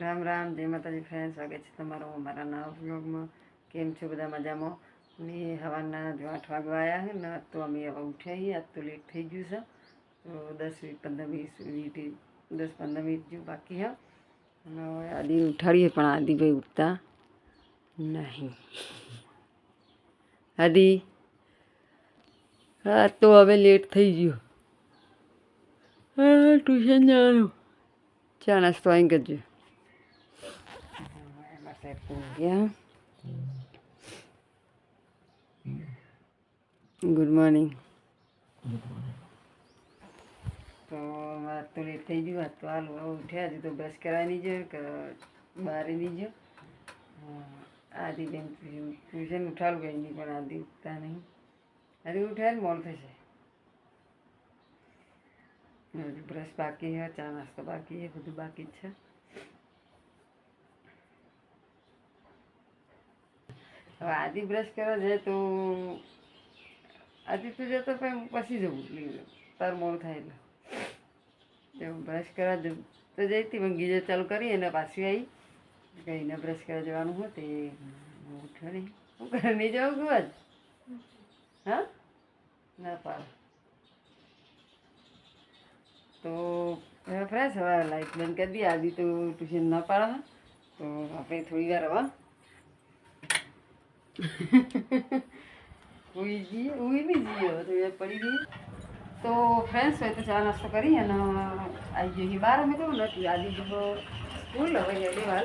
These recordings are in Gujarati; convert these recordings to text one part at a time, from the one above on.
રામ રામ, જય માતાજી ફ્રેન્ડ સ્વાગત છે તમારું અમારા નવા બ્લોગમાં કેમ છો બધા મજામાં? મેં સવારના જો આઠ વાગવા આવ્યા છે ને, તો અમે હવે ઉઠ્યા છીએ. આજ તો લેટ થઈ ગયું છે. તો દસ વીસ પંદર વીસ મિનિટ, દસ પંદર મિનિટ જેવું બાકી છે. અને હવે આદિ ઉઠાડીએ, પણ આદિભાઈ ઉઠતા નહીં. આદિ હા તો હવે લેટ થઈ ગયો. હા ટ્યુશન જવાનું ચા નાસ્તો અહીં કરજો. ગુડ મોર્નિંગ તો વાત તો લેટ થઈ ગયું વાત તો હાલ ઉઠ્યા હજી તો બ્રશ કરાવી નહીં જોઈએ કે બહાર નહીં જો આદિ બેન ટ્યુશન ઉઠાડું બેનની પણ આદિ ઉઠતા નહીં. આદિ ઉઠ્યા ને મોડ થશે. બ્રશ બાકી છે ચા નાસ્તો બાકી છે બધું બાકી જ છે. હવે આદિ બ્રશ કરવા જાય તો આદિ તો જતો પણ પછી જવું તાર મોડું થાય એટલે. એવું બ્રશ કરવા જવું તો જઈ હતી, પણ ગીઝર ચાલુ કરી અને પાછી આવી કહીને બ્રશ કરવા જવાનું હોય તે ઉઠ્યો નહીં. હું ઘરે નહીં જવું છું આજ? હા? ના પાડ. તો ફ્રેશ, હવે લાઈટ બંધ કરી દઈએ. આદિ તો ટ્યુશન ના પાડે. તો આપણે થોડી વાર હવે ઉઈ જઈએ ઉઈ નહીં જઈએ તો પડી ગઈ તો ફ્રેન્ડ્સ હોય તો ચા નાસ્તો કરી અને આવી જઈએ બહાર અમે કેવું નથી આદિ જો સ્કૂલ હોય વાર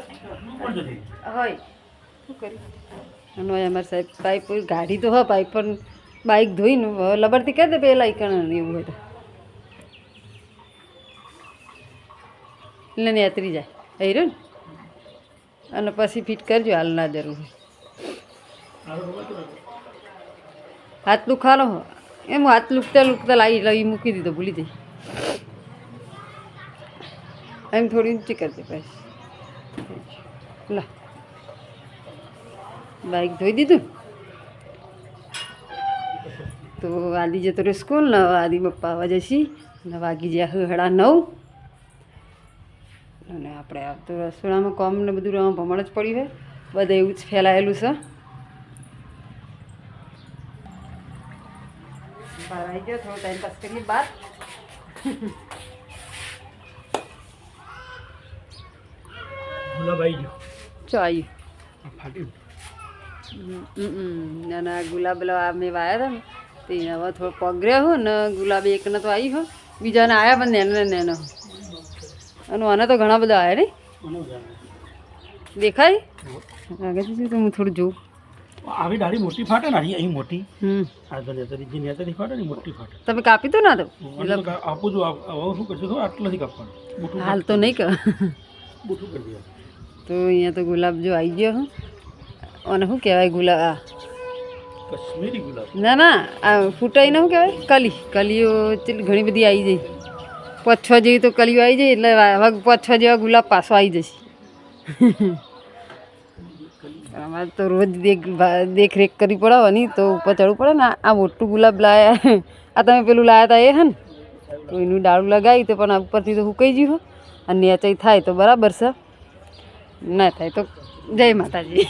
હોય શું કરી અને અમારે સાહેબ પાઇપ ગાડી તો હા પાઇપ પણ બાઇક ધોઈને લબડથી કહી દે પેલા ઈકણ એવું હોય તો એટલે ને અતરી જાય એ ને અને પછી ફિટ કરજો હાલ ના જરૂર હોય હાથ દુખાલો એમ હાથ લુકતા લુકતા લાવી લાવી મૂકી દીધો, ભૂલી જઈ. એમ થોડી ઊંચી કરજે પછી લા. બાઈક ધોઈ દીધું? તો આદિ જતો રહ્યો સ્કૂલ, ને આદિ પપ્પા આવવા જશી. ને વાગી જ્યાં હડા નવ. અને આપણે આવતો રસોડામાં કોમ ને બધું ભમણ જ પડ્યું હોય બધે એવું જ ફેલાયેલું છે. બહાર આવી ગયો થોડો ટાઈમ પાસ કરીએ બાર ગુલાબ આવી ગયો ચો આવ્યું ફાટ્યું. ના ના ગુલાબ પેલા મેં વાયા હતા ને. તે હવે થોડો પગર્યો હો ને ગુલાબ એકને તો આવી હો. બીજાને આવ્યા પણ નેનો ને નેનો. અને આને તો ઘણા બધા આવ્યા નહીં દેખાય? આગળ તો હું થોડું જોઉં. આવી ડાળી મોટી ફાટે ને અહીં મોટી. હમ. આગળ નેતરી નેતરી ફાટે ને મોટી ફાટે. તમે કાપી તો ના તો એટલે આપું છું હવે શું કરશું? ખબર આટલાથી કાપવાનું. હાલ તો નહીં કર બુઠું કરી દેવાનું તો અહીંયા તો ગુલાબ જો આવી ગયો હો. અને શું કહેવાય ગુલાબ? આ. કશ્મીરી ગુલાબ. ના ના આ ફૂટાઈને શું કહેવાય? કલી. કલીઓ ચેટલી ઘણી બધી આવી જઈ પાંચ છ જેવી તો કલીઓ આવી જાય એટલે પાંચ છ જેવા ગુલાબ પાછો આવી જશે. અમારે તો રોજ દેખ દેખરેખ કરવી પડાવવાની, તો ઉપર ચડવું પડે ને આ મોટું ગુલાબ લાયા. આ તમે પેલું લાયા હતા એ હે ને તો એનું ડાળું લગાવી તો પણ ઉપરથી તો સુકાઈ ગયું અને નેચાઈ થાય તો બરાબર છે. ના થાય તો જય માતાજી.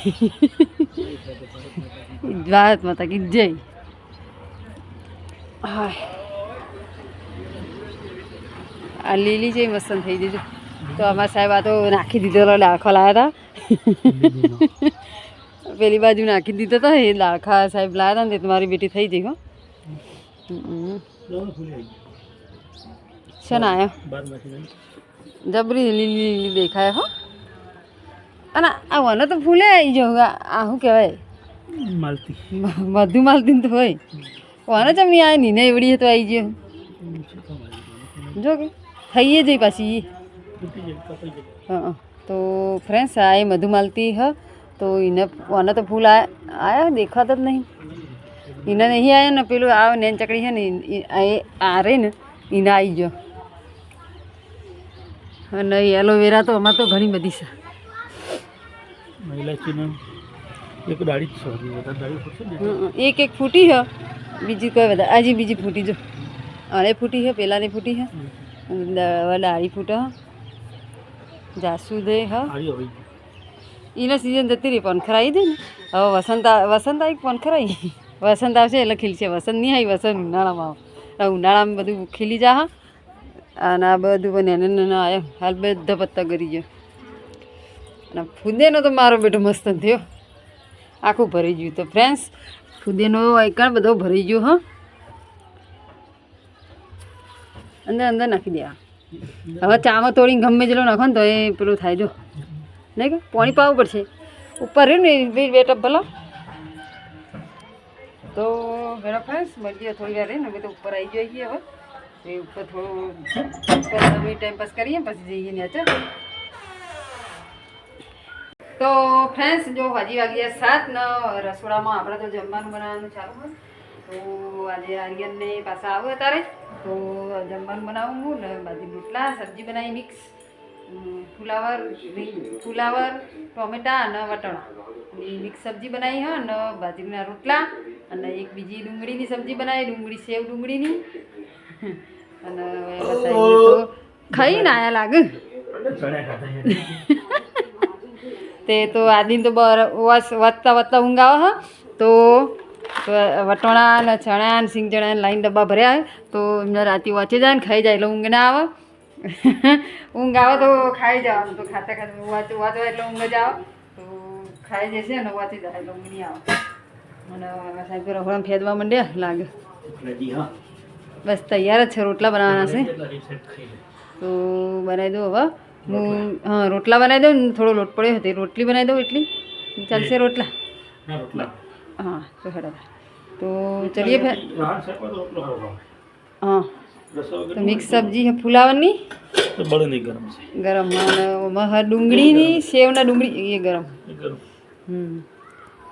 ભારત માતા કી જય. હા આ લીલી છે મસ્ત થઈ જજો તો અમારા સાહેબ આ તો નાખી દીધેલો લાખો લાવ્યા હતા પેલી બાજુ નાખી દીધો હતો એ ડાળખા સાહેબ લાવ્યા હતા ને તે તમારી બેટી થઈ જઈ હો. છે ના આવ્યો જબરી લીલી લીલી દેખાય હો. અને આ વને તો ફૂલે આવી જવું આ શું કહેવાય? માલતી. માલતી તો હોય. વને ચમની આવે ની ને એવડી તો આવી ગયો. જો કે થઈએ જઈ પાછી. હા તો ફ્રેન્ડ્સ આ એ મધુમાલતી હ. તો એને વને તો ફૂલ આયા દેખાતા જ નહીં. એને નહીં આવ્યા ને પેલું આ નેન ચકડી છે ને આ એ આ રે ને એને આવી ગયો. અને એલોવેરા તો અમારે તો ઘણી બધી છે. એક ડાળી જ હજી એક એક ફૂટી છે બીજી કોઈ બધા આજે બીજી ફૂટી જો. આને ફૂટી છે પેલાની ફૂટી છે ડાળી ફૂટે જાસુદે હા. એના સિઝન જતી રહી પણ ખરાઈ દે ને. હવે વસંત વસંત આવી પણ ખરાઈ. વસંત આવશે એટલે ખીલશે વસંત નહીં આવી વસંત ઉનાળામાં આવે. ઉનાળામાં બધું ખીલી જા હા. અને આ બધું પણ નાના નાના આવ્યા હાલ બધા પત્તા કરી ગયો. અને ફુદેનો તો મારો બેટો મસ્ત થયો. આખું ભરી ગયું તો ફ્રેન્ડ્સ ફુદેનો એકણ બધો ભરી ગયો હા. અંદર અંદર નાખી દેવા હવે ચામાં તોડીને ગમે જેટલો નાખો ને તો એ પેલું થાય, જો. નહીં કે? પાણી પાવું પડશે. ઉપર રહ્યું ને બે બે ટપ ભલો. તો હેડો ફ્રેન્ડ્સ મળીએ થોડી વાર રહીને, અમે તો ઉપર આવી જઈએ હવે. એ ઉપર થોડું ટાઈમ પાસ કરીએ પછી જઈએ ને ચાલ. તો ફ્રેન્ડ્સ જો હજી વાગ્યા સાત ન, રસોડામાં આપણે તો જમવાનું બનાવવાનું ચાલુ હોય. તો આજે આર્યનને પાછા આવું અત્યારે. તો જમવાનું બનાવું હું ને બધી રોટલા, સબ્જી બનાવી, મિક્સ. ફુલાવર ફુલાવર ટોમેટા અને વટાણા. મિક્સ સબ્જી બનાવી હા અને બાજરીના રોટલા અને એક બીજી ડુંગળીની સબ્જી બનાવી, ડુંગળી સેવ ડુંગળીની. અને ખાઈને આયા લાગે. તે તો આદિન તો બર વસ- વધતા વધતા ઊંઘ આવે હા. તો તો વટોણા ને ચણા ને સિંગ ચણા લાઈન ડબ્બા ભર્યા તો એમને રાતે વાંચી જાય ને ખાઈ જાય એટલે ઊંઘ ના આવે. ઊંઘ આવે તો ખાઈ જવાનું. તો ખાતા ખાતા વાંચ વાંચવા એટલે ઊંઘ જ આવે. તો ખાઈ જશે ને વાંચી જાય એટલે ઊંઘ નહીં આવે. અને સાહેબ રહોળામાં ફેદવા માંડ્યા લાગે. બસ તૈયાર જ છે રોટલા બનાવવાના છે. તો બનાવી દઉં હવે. હું હા રોટલા બનાવી દઉં ને થોડો લોટ પડ્યો હતો. રોટલી બનાવી દઉં એટલી. ચાલશે રોટલા? રોટલા. હા તો હેડો તો चलिए હા. રસો તો મિક્સ સબ્જી છે ફુલાવરની? તો બળે નહીં ગરમ છે. ગરમ. અને ઓમાં હા ડુંગળીની સેવના ડુંગળી એ ગરમ. હમ.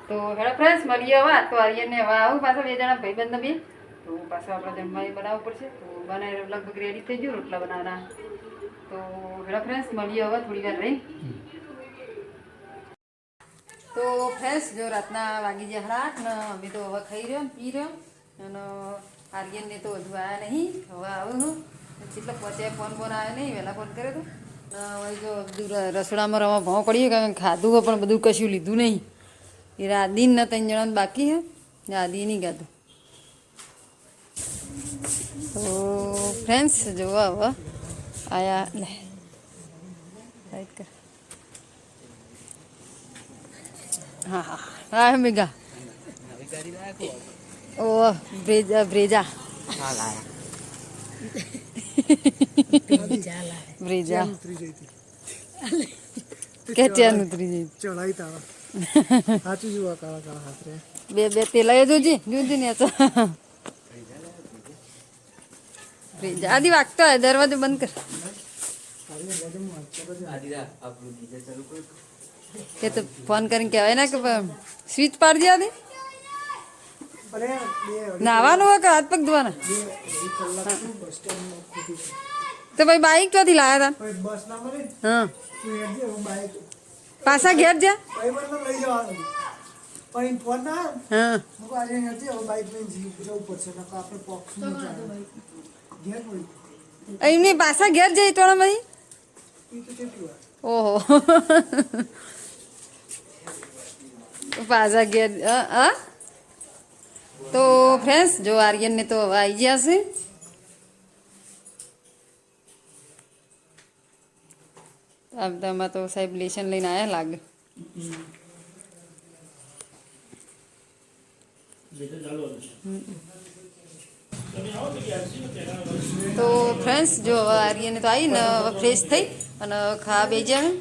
તો હેડા ફ્રેન્ડ્સ મળીએ હવે. તો આર્યનને હવે આવું. પાછા બે જણા ભાઈબંધ બી. તો પાછું આપણે જમવાનું બનાવવું પડશે. તો બનાવી લગભગ રેડી થઈ ગયું રોટલા બનાવવાના. તો હેડો ફ્રેન્ડ્સ મળીએ હવે. થોડી વાર રહી. તો ફ્રેન્ડ્સ જો રાતના વાગી ગયા હરાટ ને અમે તો હવે ખાઈ રહ્યો પી રહ્યો. અને આર્યનને તો હજુ આવ્યા નહીં, હવે આવું હું. કેટલો પહોંચ્યા ફોન ફોન આવ્યો નહીં, વહેલા ફોન કર્યો તો. જો રસોડામાં રવા ભાવ પડી ગયો કે ખાધું પણ બધું કશું લીધું નહીં. એ રાદીન ને ત્રણ જણાને બાકી હે રાદી નહીં ગાધું તો ફ્રેન્ડ્સ જોવા હવે. આયા, લે. કર. હા હા હા મેગા. ઓ બ્રેજા બ્રેજા. બ્રેજા. કે ચેન ઉતરી જઈ. ચડાઈ તારા. સાચું જોવા કાળા કાળા હાથ. રે બે બે તેલાય જોજી જોજી ને તો. બ્રેજા. આદી વાગતો હે દરવાજો બંધ કર. કે તો ફોન કરીને કહેવાય. ના કે સ્વિચ પાડી દે નાવાનું હોય કે હાથ પગ ધોવાના? તું ભાઈ બાઈક ક્યાંથી લાયા પછી બસ ના મળે ને, હતા હા પાછા ઘેર જા? ભાઈ એમની પાછા ઘેર જઈ તો કેટલી ઓહો. પાછા ઘેર અ? તો ફ્રેન્ડ્સ જો આર્યનને તો આવી ગયા છે આમ તો સાહેબ લેશન લઈને આવ્યા લાગે. તો ફ્રેન્ડ્સ જો હવે આર્યને તો આવીને હવે ફ્રેશ થઈ અને ખા બે જાય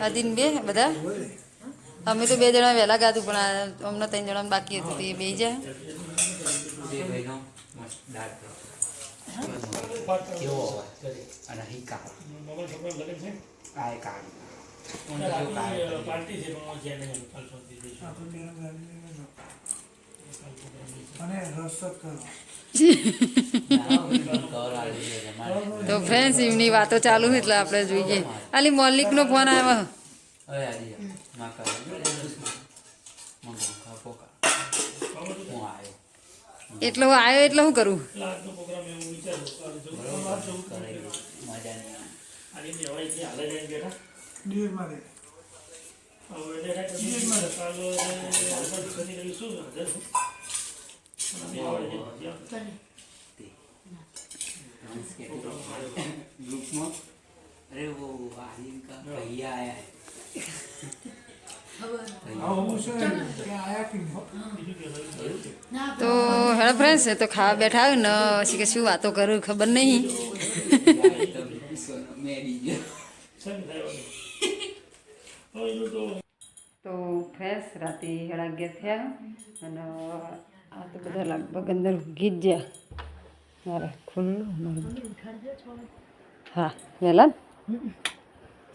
આદિન બે, બધા અમે તો બે જણા વહેલા ગાધું પણ અમને ત્રણ જણા બાકી હતું તો એ બે જાય તો ફ્રેન્ડ્સ એમની વાતો ચાલુ છે એટલે આપણે જોઈએ. આલી મોલિકનો ફોન આવ્યો. હવે આજે ના કરે મંગો પોકા હું આવ્યો એટલે હું આવ્યો એટલે શું કરું એટલે આજનો પ્રોગ્રામ એવું વિચાર્યો કે આજે જવું બરોબર કરાવી મજા નહીં આજે બી હવે અહીંથી હાલે જઈને બેઠા ડીએમાં રહે હવે બેઠા તો બીજી વાર કાલે આપણે શનિ રવિ શું હાજર છું અને બે વાગે જઈને ત્યાં ग्रुप में अरे वो आर्यन का भैया आया है તો હેલો ફ્રેન્ડ્સ એ તો ખાવા બેઠા હોય ને, પછી કે શું વાતો કરું ખબર નહીં. તો ફ્રેશ રાતે સાડા અગિયાર થયા અને આ તો બધા લગભગ અંદર ઊંઘી જ ગયા. મારે ખુલ્લું હા, વહેલા?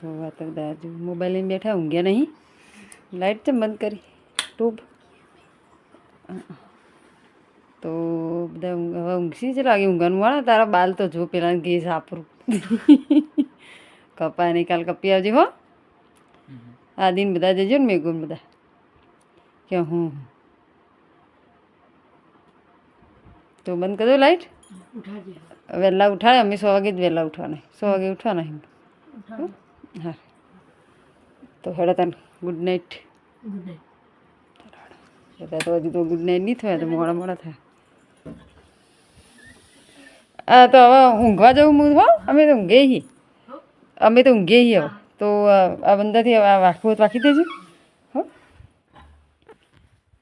ને? તો દાજુ મોબાઈલ લઈને બેઠા ઊંઘ્યા નહીં. લાઈટ ચમ બંધ કરી. ટ્યુબ તો બધા ઊંઘ- હવે ઊંઘસી જ લાગે. ઊંઘવાનું વાળા તારા બાલ તો જો પેલા ઘી સાપરું કપા નહીં કાલ કપી આવજે હો. આ દિન બધા જજો ને મેઘુન બધા. કે હું? તો બંધ કરી દો લાઈટ. વહેલા ઉઠાડે અમે સો વાગે જ વહેલા ઉઠવાના. સો વાગે ઉઠવાના હમ? હા. તો હેડો તને ગુડ નાઇટ બધા તો હજુ તો ગુડ નાઇટ નહીં થયા તો મોડા મોડા થાય. આ તો હવે ઊંઘવા જવું હું હો? અમે તો ઊંઘે હી. અમે તો ઊંઘે હી હવે. તો આ બંદાથી હવે વાંખવું વાંખી દેજો. હો?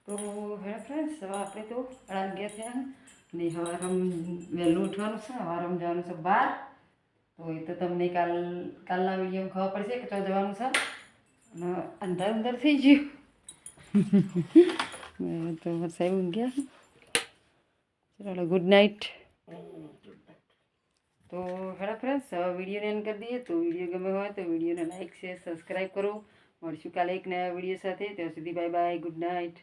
તો હેડો ફ્રેન્ડ્સ હવે આપણે તો ગયા થયા ને હવારમ વહેલું ઉઠવાનું છે હવારમ જવાનું છે બહાર તો એ તો તમને કાલ, કાલના વીડિયો ખબર પડશે કે તો જવાનું છે. અને અંધાર અંધાર થઈ ગયું. તો સાહેબ ઊંઘ્યા ચાલો ગુડ નાઇટ તો હેડા ફ્રેન્ડ્સ વિડીયોને એન્ડ કરી દઈએ. તો વીડિયો ગમે હોય તો વિડીયોને લાઇક શેર સબસ્ક્રાઈબ કરો. મળશું કાલે એક નવા વીડિયો સાથે. ત્યાં સુધી બાય બાય ગુડ નાઇટ